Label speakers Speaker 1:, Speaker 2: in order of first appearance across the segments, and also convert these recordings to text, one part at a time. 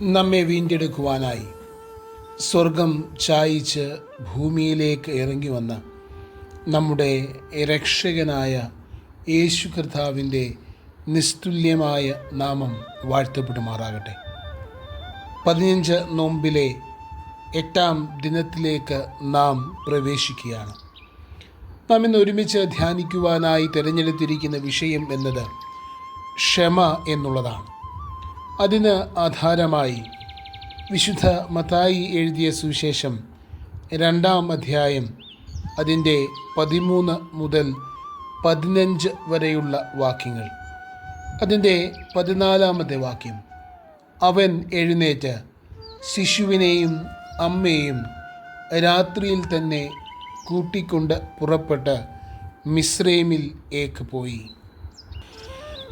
Speaker 1: നമ്മെ വീണ്ടെടുക്കുവാനായി സ്വർഗം ചായിച്ച് ഭൂമിയിലേക്ക് ഇറങ്ങി വന്ന നമ്മുടെ രക്ഷകനായ യേശു കർത്താവിന്റെ നിസ്തുല്യമായ നാമം വാഴ്ത്തപ്പെടുമാറാകട്ടെ. പതിനഞ്ച് നോമ്പിലെ എട്ടാം ദിനത്തിലേക്ക് നാം പ്രവേശിക്കുകയാണ്. നാം ഇന്ന് ഒരുമിച്ച് ധ്യാനിക്കുവാനായി തിരഞ്ഞെടുത്തിരിക്കുന്ന വിഷയം എന്നത് ക്ഷമ എന്നുള്ളതാണ്. അതിന് ആധാരമായി. വിശുദ്ധ മത്തായി എഴുതിയ സുവിശേഷം രണ്ടാം അധ്യായം അതിന്റെ പതിമൂന്ന് മുതൽ പതിനഞ്ച് വരെയുള്ള വാക്യങ്ങൾ. അതിന്റെ പതിനാലാമത്തെ വാക്യം. അവൻ എഴുന്നേറ്റ് ശിശുവിനെയും അമ്മയെയും രാത്രിയിൽ തന്നെ കൂട്ടിക്കൊണ്ട് പുറപ്പെട്ട് മിസ്രൈമിൽ ഏക്ക് പോയി.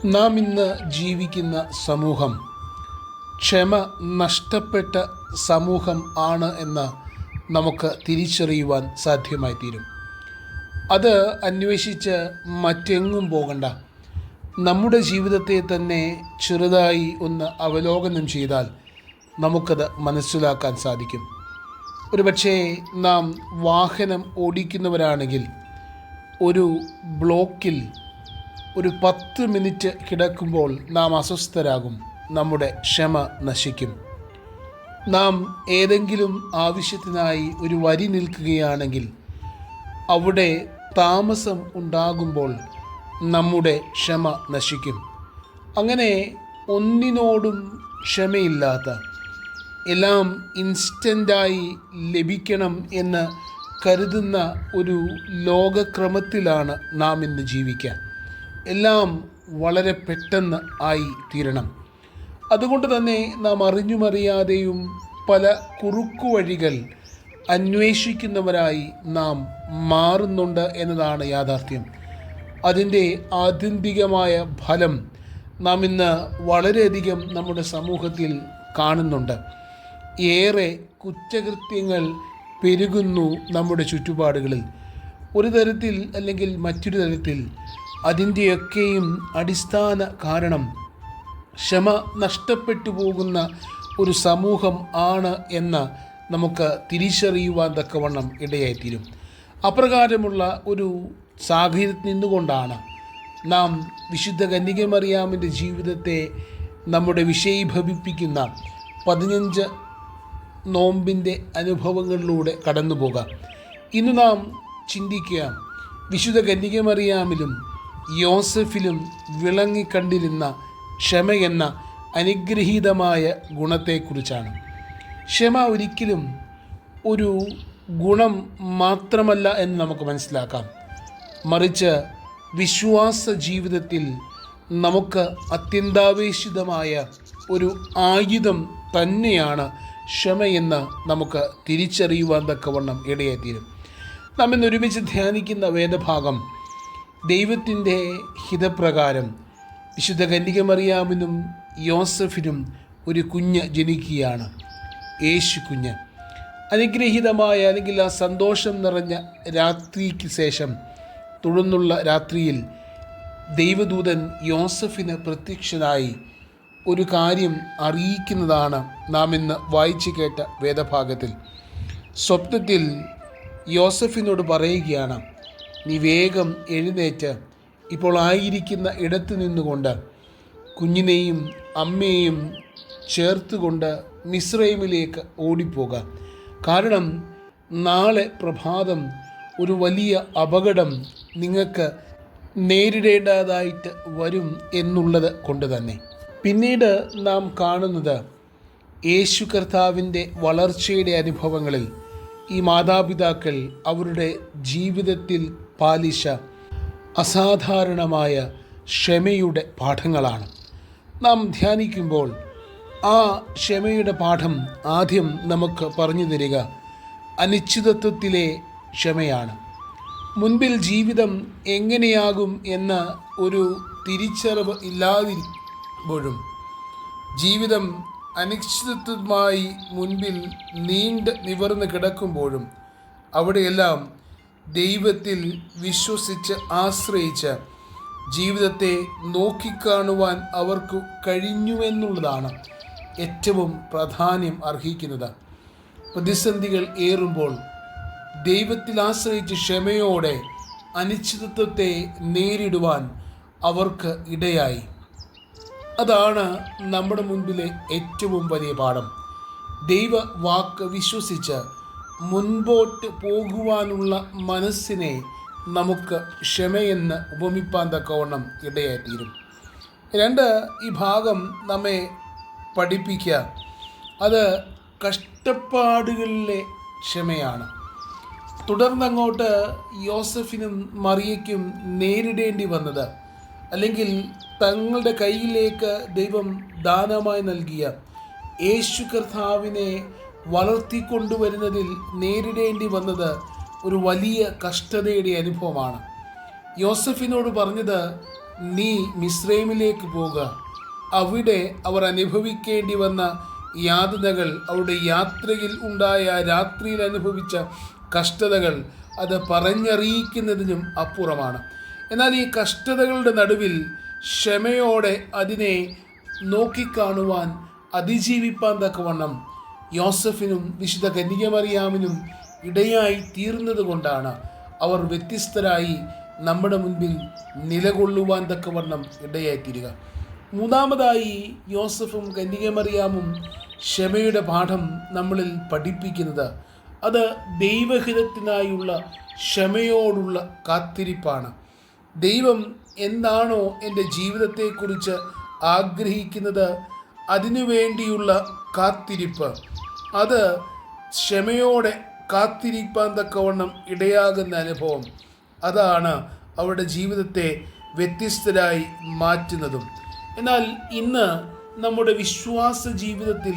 Speaker 1: നാം ഇന്ന് ജീവിക്കുന്ന സമൂഹം ക്ഷമ നഷ്ടപ്പെട്ട സമൂഹം ആണ് എന്ന് നമുക്ക് തിരിച്ചറിയുവാൻ സാധ്യമായി തീരും അത് അന്വേഷിച്ച് മറ്റെങ്ങും പോകണ്ട. നമ്മുടെ ജീവിതത്തെ തന്നെ ചെറുതായി ഒന്ന് അവലോകനം ചെയ്താൽ നമുക്കത് മനസ്സിലാക്കാൻ സാധിക്കും. ഒരുപക്ഷേ നാം വാഹനം ഓടിക്കുന്നവരാണെങ്കിൽ ഒരു ബ്ലോക്കിൽ ഒരു പത്ത് മിനിറ്റ് കിടക്കുമ്പോൾ നാം അസ്വസ്ഥരാകും. നമ്മുടെ ക്ഷമ നശിക്കും. നാം ഏതെങ്കിലും ആവശ്യത്തിനായി ഒരു വരി നിൽക്കുകയാണെങ്കിൽ അവിടെ താമസം ഉണ്ടാകുമ്പോൾ നമ്മുടെ ക്ഷമ നശിക്കും. അങ്ങനെ ഒന്നിനോടും ക്ഷമയില്ലാത്ത എല്ലാം ഇൻസ്റ്റന്റായി ലഭിക്കണം എന്ന് കരുതുന്ന ഒരു ലോകക്രമത്തിലാണ് നാം ഇന്ന് ജീവിക്കുക. എല്ലാം വളരെ പെട്ടെന്ന് ആയി തീരണം. അതുകൊണ്ട് തന്നെ നാം അറിഞ്ഞുമറിയാതെയും പല കുറുക്കുവഴികൾ അന്വേഷിക്കുന്നവരായി നാം മാറുന്നുണ്ട് എന്നതാണ് യാഥാർത്ഥ്യം. അതിന്റെ ആത്യന്തികമായ ഫലം നാം ഇന്ന് വളരെയധികം നമ്മുടെ സമൂഹത്തിൽ കാണുന്നുണ്ട്. ഏറെ കുറ്റകൃത്യങ്ങൾ പെരുകുന്നു നമ്മുടെ ചുറ്റുപാടുകളിൽ. ഒരു തരത്തിൽ അല്ലെങ്കിൽ മറ്റൊരു തരത്തിൽ അതിന്റെയൊക്കെയും അടിസ്ഥാന കാരണം ക്ഷമ നഷ്ടപ്പെട്ടു പോകുന്ന ഒരു സമൂഹം ആണ് എന്ന് നമുക്ക് തിരിച്ചറിയുവാൻ തക്കവണ്ണം ഇടയായിത്തീരും. അപ്രകാരമുള്ള ഒരു സാഹചര്യത്തിൽ നിന്നുകൊണ്ടാണ് നാം വിശുദ്ധ കന്യകമറിയാമിന്റെ ജീവിതത്തെ നമ്മുടെ വിഷയീഭവിപ്പിക്കുന്ന പതിനഞ്ച് നോമ്പിന്റെ അനുഭവങ്ങളിലൂടെ കടന്നു പോകാം ഇന്ന് നാം ചിന്തിക്കുക വിശുദ്ധ കന്യകമറിയാമിലും യോസഫിലും വിളങ്ങിക്കണ്ടിരുന്ന ക്ഷമ എന്ന അനുഗ്രഹീതമായ ഗുണത്തെക്കുറിച്ചാണ്. ക്ഷമ ഒരിക്കലും ഒരു ഗുണം മാത്രമല്ല എന്ന് നമുക്ക് മനസ്സിലാക്കാം. മറിച്ച് വിശ്വാസ ജീവിതത്തിൽ നമുക്ക് അത്യന്താപേക്ഷിതമായ ഒരു ആയുധം തന്നെയാണ് ക്ഷമയെന്ന് നമുക്ക് തിരിച്ചറിയുവാൻ തക്കവണ്ണം ഇടയായിത്തീരും. നാം ഇന്ന് ഒരുമിച്ച് ധ്യാനിക്കുന്ന വേദഭാഗം ദൈവത്തിന്റെ ഹിതപ്രകാരം വിശുദ്ധ കന്യകമറിയാമിനും യോസഫിനും ഒരു കുഞ്ഞ് ജനിക്കുകയാണ്. യേശു കുഞ്ഞ്. അനുഗ്രഹീതമായ അല്ലെങ്കിൽ ആ സന്തോഷം നിറഞ്ഞ രാത്രിക്ക് ശേഷം തുടർന്നുള്ള രാത്രിയിൽ ദൈവദൂതൻ യോസഫിന് പ്രത്യക്ഷനായി ഒരു കാര്യം അറിയിക്കുന്നതാണ് നാം ഇന്ന് വായിച്ചു കേട്ട വേദഭാഗത്തിൽ. സ്വപ്നത്തിൽ യോസഫിനോട് പറയുകയാണ് നീ വേഗം എഴുന്നേറ്റ് ഇപ്പോൾ ആയിരിക്കുന്ന ഇടത്ത് നിന്നുകൊണ്ട് കുഞ്ഞിനെയും അമ്മയെയും ചേർത്തുകൊണ്ട് മിസ്രൈമിലേക്ക് ഓടിപ്പോകാം. കാരണം നാളെ പ്രഭാതം ഒരു വലിയ അപകടം നിങ്ങൾക്ക് നേരിടേണ്ടതായിട്ട് വരും എന്നുള്ളത് കൊണ്ട് തന്നെ. പിന്നീട് നാം കാണുന്നത് യേശു കർത്താവിന്റെ വളർച്ചയുടെ അനുഭവങ്ങളിൽ ഈ മാതാപിതാക്കൾ അവരുടെ ജീവിതത്തിൽ പാലിച്ച അസാധാരണമായ ക്ഷമയുടെ പാഠങ്ങളാണ്. നാം ധ്യാനിക്കുമ്പോൾ ആ ക്ഷമയുടെ പാഠം ആദ്യം നമുക്ക് പറഞ്ഞു തരിക അനിശ്ചിതത്വത്തിലെ ക്ഷമയാണ്. മുൻപിൽ ജീവിതം എങ്ങനെയാകും എന്ന ഒരു തിരിച്ചറിവ് ഇല്ലാതിരിക്കുമ്പോഴും ജീവിതം അനിശ്ചിതത്വമായി മുൻപിൽ നീണ്ട് നിവർന്ന് കിടക്കുമ്പോഴും അവിടെയെല്ലാം ദൈവത്തിൽ വിശ്വസിച്ച് ആശ്രയിച്ച് ജീവിതത്തെ നോക്കിക്കാണുവാൻ അവർക്ക് കഴിഞ്ഞുവെന്നുള്ളതാണ് ഏറ്റവും പ്രാധാന്യം അർഹിക്കുന്നത്. പ്രതിസന്ധികൾ ഏറുമ്പോൾ ദൈവത്തിൽ ആശ്രയിച്ച് ക്ഷമയോടെ അനിശ്ചിതത്വത്തെ നേരിടുവാൻ അവർക്ക് ഇടയായി. അതാണ് നമ്മുടെ മുൻപിലെ ഏറ്റവും വലിയ പാഠം. ദൈവ വാക്ക് വിശ്വസിച്ച് മുൻപോട്ട് പോകുവാനുള്ള മനസ്സിനെ നമുക്ക് ക്ഷമയെന്ന് ഉപമിപ്പാൻ തക്കവണ്ണം ഇടയായിത്തീരും. രണ്ട് ഈ ഭാഗം നമ്മെ പഠിപ്പിക്കുക. അത് കഷ്ടപ്പാടുകളിലെ ക്ഷമയാണ്. തുടർന്നങ്ങോട്ട് യോസഫിനും മറിയയ്ക്കും നേരിടേണ്ടി വന്നത്. അല്ലെങ്കിൽ തങ്ങളുടെ കയ്യിലേക്ക് ദൈവം ദാനമായി നൽകിയ യേശു കർത്താവിനെ വളർത്തിക്കൊണ്ടുവരുന്നതിൽ നേരിടേണ്ടി വന്നത് ഒരു വലിയ കഷ്ടതയുടെ അനുഭവമാണ്. യോസഫിനോട് പറഞ്ഞത് നീ മിസ്രൈമിലേക്ക് പോകുക അവിടെ അവർ അനുഭവിക്കേണ്ടി വന്ന യാതനകൾ അവരുടെ യാത്രയിൽ ഉണ്ടായ രാത്രിയിൽ അനുഭവിച്ച കഷ്ടതകൾ അത് പറഞ്ഞറിയിക്കുന്നതിനും അപ്പുറമാണ്. എന്നാൽ ഈ കഷ്ടതകളുടെ നടുവിൽ ക്ഷമയോടെ അതിനെ നോക്കിക്കാണുവാൻ അതിജീവിപ്പാൻ തക്കവണ്ണം യോസഫിനും വിശുദ്ധ കന്യകമറിയാമിനും ഇടയായി തീർന്നതുകൊണ്ടാണ് അവർ വ്യത്യസ്തരായി നമ്മുടെ മുൻപിൽ നിലകൊള്ളുവാൻ തക്കവണ്ണം ഇടയായിത്തീരുക. മൂന്നാമതായി യോസഫും കന്യകമറിയാമും ക്ഷമയുടെ പാഠം നമ്മളിൽ പഠിപ്പിക്കുന്നത് അത് ദൈവഹിതത്തിനായുള്ള ക്ഷമയോടുള്ള കാത്തിരിപ്പാണ്. ദൈവം എന്താണോ എന്റെ ജീവിതത്തെക്കുറിച്ച് ആഗ്രഹിക്കുന്നത് അതിനുവേണ്ടിയുള്ള കാത്തിരിപ്പ്. അത് ക്ഷമയോടെ കാത്തിരിപ്പാൻ തക്കവണ്ണം ഇടയാകുന്ന അനുഭവം. അതാണ് അവരുടെ ജീവിതത്തെ വ്യത്യസ്തരായി മാറ്റുന്നതും. എന്നാൽ ഇന്ന് നമ്മുടെ വിശ്വാസ ജീവിതത്തിൽ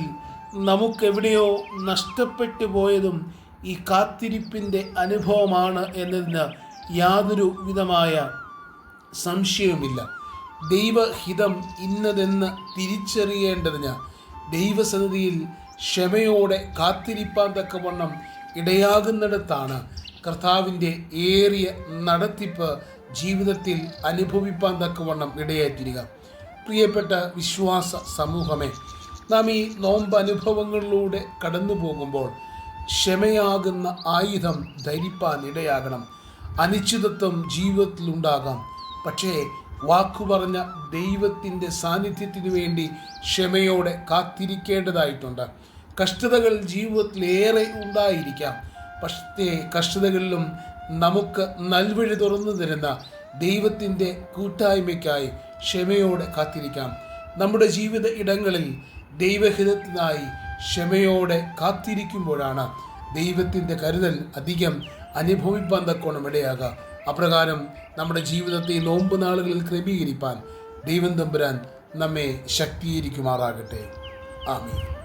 Speaker 1: നമുക്കെവിടെയോ നഷ്ടപ്പെട്ടു പോയതും ഈ കാത്തിരിപ്പിന്റെ അനുഭവമാണ് എന്നതിന് യാതൊരു വിധമായ സംശയവുമില്ല. ദൈവഹിതം ഇന്നതെന്ന് തിരിച്ചറിയേണ്ടതിന് ദൈവസന്നിധിയിൽ ക്ഷമയോടെ കാത്തിരിപ്പാൻ തക്കവണ്ണം ഇടയാകുന്നിടത്താണ് കർത്താവിന്റെ ഏറിയ നടത്തിപ്പ് ജീവിതത്തിൽ അനുഭവിപ്പാൻ തക്കവണ്ണം ഇടയായിത്തീരുക പ്രിയപ്പെട്ട വിശ്വാസ സമൂഹമേ നാം ഈ നോമ്പ് അനുഭവങ്ങളിലൂടെ കടന്നു പോകുമ്പോൾ ക്ഷമയാകുന്ന ആയുധം ധരിപ്പാൻ ഇടയാകണം. അനിശ്ചിതത്വം ജീവിതത്തിലുണ്ടാകാം. പക്ഷേ വാക്കു പറഞ്ഞ ദൈവത്തിന്റെ സാന്നിധ്യത്തിനു വേണ്ടി ക്ഷമയോടെ കാത്തിരിക്കേണ്ടതായിട്ടുണ്ട്. കഷ്ടതകൾ ജീവിതത്തിലേറെ ഉണ്ടായിരിക്കാം. പക്ഷേ കഷ്ടതകളിലും നമുക്ക് നൽവഴി തുറന്നു തരുന്ന ദൈവത്തിന്റെ കൂട്ടായ്മയ്ക്കായി ക്ഷമയോടെ കാത്തിരിക്കാം. നമ്മുടെ ജീവിത ഇടങ്ങളിൽ ദൈവഹിതത്തിനായി ക്ഷമയോടെ കാത്തിരിക്കുമ്പോഴാണ് ദൈവത്തിന്റെ കരുതൽ അധികം അനുഭവിപ്പാൻ തക്കോണം ഇടയാകുക. അപ്രകാരം നമ്മുടെ ജീവിതത്തെ നോമ്പ് നാളുകളിൽ ക്രമീകരിപ്പാൻ ദൈവം തമ്പുരാൻ നമ്മെ ശക്തീകരിക്കുമാറാകട്ടെ. ആമീൻ.